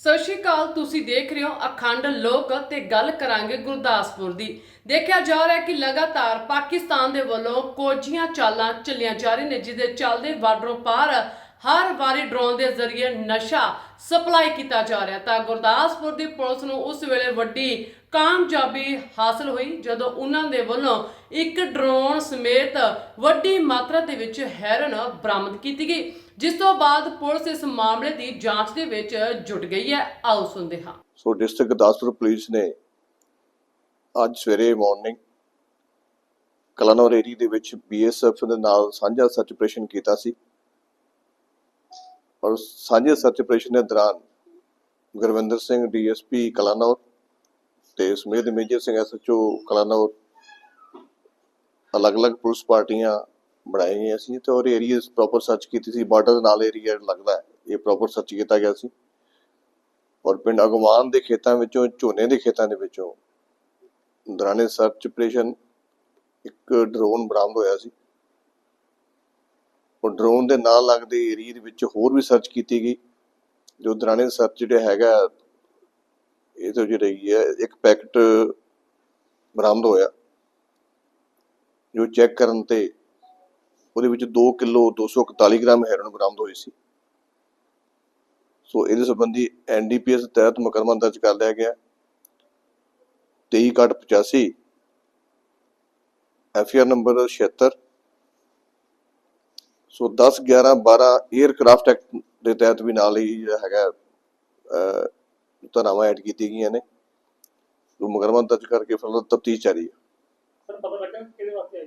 ਸਤਿ ਸ਼੍ਰੀ ਅਕਾਲ, ਤੁਸੀਂ ਦੇਖ ਰਹੇ ਹੋ ਅਖੰਡ ਲੋਕ ਤੇ ਗੱਲ ਕਰਾਂਗੇ ਗੁਰਦਾਸਪੁਰ ਦੀ। ਦੇਖਿਆ ਜਾ ਰਿਹਾ ਹੈ ਕਿ ਲਗਾਤਾਰ ਪਾਕਿਸਤਾਨ ਦੇ ਵੱਲੋਂ ਕੋਝੀਆਂ ਚਾਲਾਂ ਚੱਲੀਆਂ ਜਾ ਰਹੀਆਂ ਨੇ, ਜਿਹਦੇ ਚੱਲਦੇ ਬਾਰਡਰੋਂ ਪਾਰ ਹਰ ਵਾਰੀ ਡਰੋਨ ਦੇ ਜ਼ਰੀਏ ਨਸ਼ਾ ਸਪਲਾਈ ਕੀਤਾ ਜਾ ਰਿਹਾ ਤਾਂ ਗੁਰਦਾਸਪੁਰ ਦੀ ਪੁਲਿਸ ਨੂੰ ਉਸ ਵੇਲੇ ਵੱਡੀ ਕਾਮਯਾਬੀ ਹਾਸਲ ਹੋਈ, ਜਦੋਂ ਉਹਨਾਂ ਦੇ ਵੱਲੋਂ ਇੱਕ ਡਰੋਨ ਸਮੇਤ ਵੱਡੀ ਮਾਤਰਾ ਦੇ ਵਿੱਚ ਹੈਰਨ ਬਰਾਮਦ ਕੀਤੀ ਗਈ। ਜਿਸ ਤੋਂ ਬਾਅਦ ਪੁਲਿਸ ਇਸ ਮਾਮਲੇ ਦੀ ਜਾਂਚ ਦੇ ਵਿੱਚ ਜੁਟ ਗਈ ਹੈ। ਆਓ ਸੁਣਦੇ ਹਾਂ। ਸੋ ਡਿਸਟ੍ਰਿਕਟ ਗੁਰਦਾਸਪੁਰ ਪੁਲਿਸ ਨੇ ਅੱਜ ਸਵੇਰੇ ਮਾਰਨਿੰਗ ਕਲਾਨੌਰ ਏਰੀਆ ਦੇ ਵਿੱਚ ਬੀਐਸਐਫ ਦੇ ਨਾਲ ਸਾਂਝਾ ਸਰਚ ਆਪਰੇਸ਼ਨ ਕੀਤਾ ਸੀ। ਔਰ ਸਾਂਝੇ ਸਰਚ ਆਪਰੇਸ਼ਨ ਦੇ ਦੌਰਾਨ ਗੁਰਵਿੰਦਰ ਸਿੰਘ ਡੀਐਸਪੀ ਕਲਾਨੌਰ ਤੇ ਸਮੇਤ ਮੇਜਰ ਸਿੰਘ ਐਸਐਚਓ ਕਲਾਨੌਰ ਅਲੱਗ-ਅਲੱਗ ਪੁਲਿਸ ਪਾਰਟੀਆਂ ਬਣਾਈਆਂ ਗਈਆਂ ਸੀ ਤੇ ਔਰ ਏਰੀਆ ਪ੍ਰੋਪਰ ਸਰਚ ਕੀਤੀ ਸੀ ਬਾਰਡਰ ਦੇ ਨਾਲ ਏਰੀਆ ਲੱਗਦਾ ਹੈ, ਇਹ ਪ੍ਰੋਪਰ ਸਰਚ ਕੀਤਾ ਗਿਆ ਸੀ। ਔਰ ਪਿੰਡ ਅਗਵਾਨ ਦੇ ਖੇਤਾਂ ਵਿੱਚੋਂ, ਝੋਨੇ ਦੇ ਖੇਤਾਂ ਦੇ ਵਿੱਚੋਂ ਦੌਰਾਨੇ ਸਰਚ ਆਪਰੇਸ਼ਨ ਇੱਕ ਡਰੋਨ ਬਰਾਮਦ ਹੋਇਆ ਸੀ। ਉਹ ਡਰੋਨ ਦੇ ਨਾਲ ਲੱਗਦੇ ਏਰੀਆ ਦੇ ਵਿੱਚ ਹੋਰ ਵੀ ਸਰਚ ਕੀਤੀ ਗਈ। ਜੋ ਦੌਰਾਨੇ ਸਰਚ ਜਿਹੜਾ ਹੈਗਾ, ਇਹ ਤੋਂ ਜਿਹੜੀ ਹੈ, ਇੱਕ ਪੈਕਟ ਬਰਾਮਦ ਹੋਇਆ। ਜੋ ਚੈੱਕ ਕਰਨ ਤੇ ਉਹਦੇ ਵਿੱਚ 2 ਕਿਲੋ 241 ਗ੍ਰਾਮ ਹੈਰੋਇਨ ਬਰਾਮਦ ਹੋਈ ਸੀ। ਸੋ ਇਹਦੇ ਸੰਬੰਧੀ ਐਨਡੀਪੀਐਸ ਤਹਿਤ ਮੁਕੱਦਮਾ ਦਰਜ ਕਰ ਲਿਆ ਗਿਆ। 2385 ਐਫਆਰ ਨੰਬਰ 76 ਸੋ 10 11 12 에ਅਰਕ੍ਰਾਫਟ ਐਕਟ ਦੇ ਤਹਿਤ ਵੀ ਨਾਲ ਹੀ ਜਿਹੜਾ ਹੈਗਾ ਧਾਰਾਵਾਂ ਐਡ ਕੀਤੀ ਗਈਆਂ ਨੇ। ਸੋ ਦਰਜ ਕਰਕੇ ਫਰਦਰ ਤਫਤੀਸ਼ ਜਾਰੀ ਹੈ। ਸਰ, ਪਤਾ ਲੱਗਾ ਕਿਹਦੇ ਵਾਸਤੇ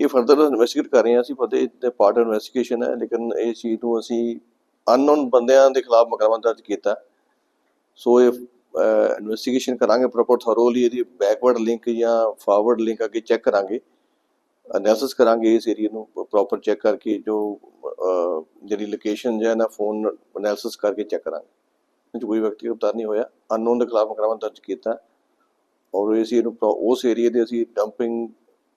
ਇਹ ਫਰਦਰ ਇਨਵੈਸਟੀਗੇਟ ਕਰ ਰਹੇ ਹਾਂ ਅਸੀਂ ਪਤਾ ਇਹ ਪਾਰਟ ਇਨਵੈਸਟੀਗੇਸ਼ਨ ਹੈ, ਲੇਕਿਨ ਇਹ ਚੀਜ਼ ਨੂੰ ਅਸੀਂ ਅਨਨੋਨ ਬੰਦਿਆਂ ਦੇ ਖਿਲਾਫ ਮੁਕੱਦਮਾ ਦਰਜ ਕੀਤਾ। ਸੋ ਇਹ ਇਨਵੈਸਟੀਗੇਸ਼ਨ ਕਰਾਂਗੇ ਪ੍ਰੋਪਰ ਥੋਰੋਲੀ ਇਹਦੀ ਬੈਕਵਰਡ ਲਿੰਕ ਜਾਂ ਫਾਰਵਰਡ ਲਿੰਕ ਅੱਗੇ ਚੈੱਕ ਕਰਾਂਗੇ। ਅਨਾਲਿਸਿਸ ਕਰਾਂਗੇ ਇਸ ਏਰੀਆ ਨੂੰ ਪ੍ਰੋਪਰ ਚੈੱਕ ਕਰਕੇ ਜੋ ਜਿਹੜੀ ਲੋਕੇਸ਼ਨ ਜਾਂ ਨਾ ਫੋਨ ਅਨਾਲਿਸਿਸ ਕਰਕੇ ਚੈੱਕ ਕਰਾਂਗੇ। ਇਹ 'ਚ ਕੋਈ ਵਿਅਕਤੀ ਗ੍ਰਿਫਤਾਰ ਨਹੀਂ ਹੋਇਆ ਅਨਨੋਨ ਦੇ ਖਿਲਾਫ ਮੁਕੱਦਮਾ ਦਰਜ ਕੀਤਾ। ਔਰ ਇਸ ਏਰੀਆ ਨੂੰ, ਉਸ ਏਰੀਆ ਦੇ ਅਸੀਂ ਡੰਪਿੰਗ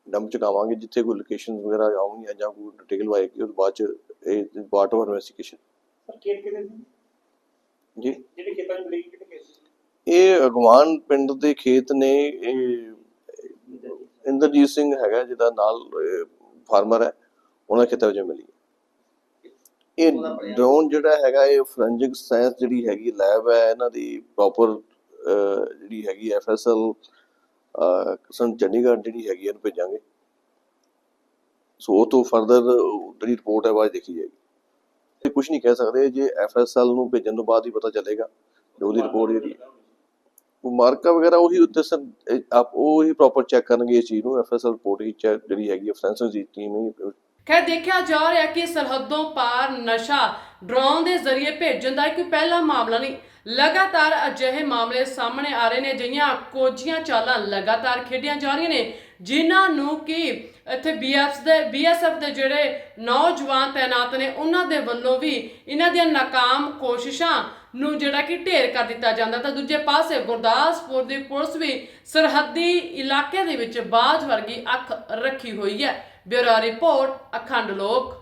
ਡੰਪ ਚੁਕਾਵਾਂਗੇ ਜਿੱਥੇ ਕੋਈ ਲੋਕੇਸ਼ਨ ਵਗੈਰਾ ਆਉਣਗੀਆਂ ਜਾਂ ਕੋਈ ਡਿਟੇਲ ਆਏਗੀ ਉਸ ਬਾਅਦ ਚ ਇਹ ਪਾਰਟ ਆਫ ਇਨਵੈਸਟੀਗੇਸ਼ਨ ਜੀ। ਜਿਹੜੇ ਖੇਤਾਂ 'ਚ ਮਿਲੀ ਕਿਹੜੇ ਖੇਤ ਸੀ ਇਹ ਅਗਵਾਨ ਪਿੰਡ ਦੇ ਖੇਤ ਨੇ ਇਹ ਇੰਦਰਜੀਤ ਸਿੰਘ ਹੈਗਾ ਜਿਹਦਾ ਨਾਲ ਫਾਰਮਰ ਹੈ ਉਹਨਾਂ ਖੇਤਾਂ ਵਿੱਚ ਮਿਲੀ ਇਹ ਡਰੋਨ ਜਿਹੜਾ ਹੈਗਾ ਇਹ ਫੋਰੈਂਸਿਕ ਸਾਇੰਸ ਜਿਹੜੀ ਹੈਗੀ ਲੈਬ ਹੈ ਇਹਨਾਂ ਦੀ ਪ੍ਰੋਪਰ ਜਿਹੜੀ ਹੈਗੀ ਐਫਐਸਐਲ ਸੰ ਚੰਡੀਗੜ੍ਹ ਜਿਹੜੀ ਹੈਗੀ ਇਹਨੂੰ ਭੇਜਾਂਗੇ। ਸੋ ਉਹ ਤੋਂ ਫਰਦਰ ਜਿਹੜੀ ਰਿਪੋਰਟ ਹੈ ਬਾਅਦ ਦੇਖੀ ਜਾਏਗੀ। ਕੁਝ ਨਹੀਂ ਕਹਿ ਸਕਦੇ, ਜੇ ਐਫਐਸਐਲ ਨੂੰ ਭੇਜਣ ਤੋਂ ਬਾਅਦ ਹੀ ਪਤਾ ਚੱਲੇਗਾ ਜੋ ਉਹਦੀ ਰਿਪੋਰਟ ਜਿਹੜੀ ਉਹ ਮਾਰਕਾ ਵਗੈਰਾ ਉਹੀ ਉੱਤੇ ਸਰ ਆਪ ਉਹ ਹੀ ਪ੍ਰੋਪਰ ਚੈੱਕ ਕਰਨਗੇ ਇਸ ਚੀਜ਼ ਨੂੰ ਐਫਐਸਐਲ ਰਿਪੋਰਟ ਹੀ ਜਿਹੜੀ ਹੈਗੀ ਹੈ ਦੀ ਟੀਮ ਹੀ ਖੈਰ, ਦੇਖਿਆ ਜਾ ਰਿਹਾ ਕਿ ਸਰਹੱਦੋਂ ਪਾਰ ਨਸ਼ਾ ਡਰੋਨ ਦੇ ਜ਼ਰੀਏ ਭੇਜਣ ਦਾ ਕੋਈ ਪਹਿਲਾ ਮਾਮਲਾ ਨਹੀਂ। ਲਗਾਤਾਰ ਅਜਿਹੇ ਮਾਮਲੇ ਸਾਹਮਣੇ ਆ ਰਹੇ ਨੇ, ਜਿਹੀਆਂ ਕੋਝੀਆਂ ਚਾਲਾਂ ਲਗਾਤਾਰ ਖੇਡੀਆਂ ਜਾ ਰਹੀਆਂ ਨੇ, ਜਿਨ੍ਹਾਂ ਨੂੰ ਕਿ ਇੱਥੇ ਬੀਐਸ ਦੇ ਬੀਐਸਐਫ ਦੇ ਜਿਹੜੇ ਨੌਜਵਾਨ ਤਾਇਨਾਤ ਨੇ, ਉਹਨਾਂ ਦੇ ਵੱਲੋਂ ਵੀ ਇਹਨਾਂ ਦੀਆਂ ਨਾਕਾਮ ਕੋਸ਼ਿਸ਼ਾਂ ਨੂੰ ਜਿਹੜਾ ਕਿ ਢੇਰ ਕਰ ਦਿੱਤਾ ਜਾਂਦਾ। ਤਾਂ ਦੂਜੇ ਪਾਸੇ ਗੁਰਦਾਸਪੁਰ ਦੀ ਪੁਲਿਸ ਵੀ ਸਰਹੱਦੀ ਇਲਾਕੇ ਦੇ ਵਿੱਚ ਬਾਜ ਵਰਗੀ ਅੱਖ ਰੱਖੀ ਹੋਈ ਹੈ। ਬਿਊਰੋ ਰਿਪੋਰਟ, ਅਖੰਡ ਲੋਕ।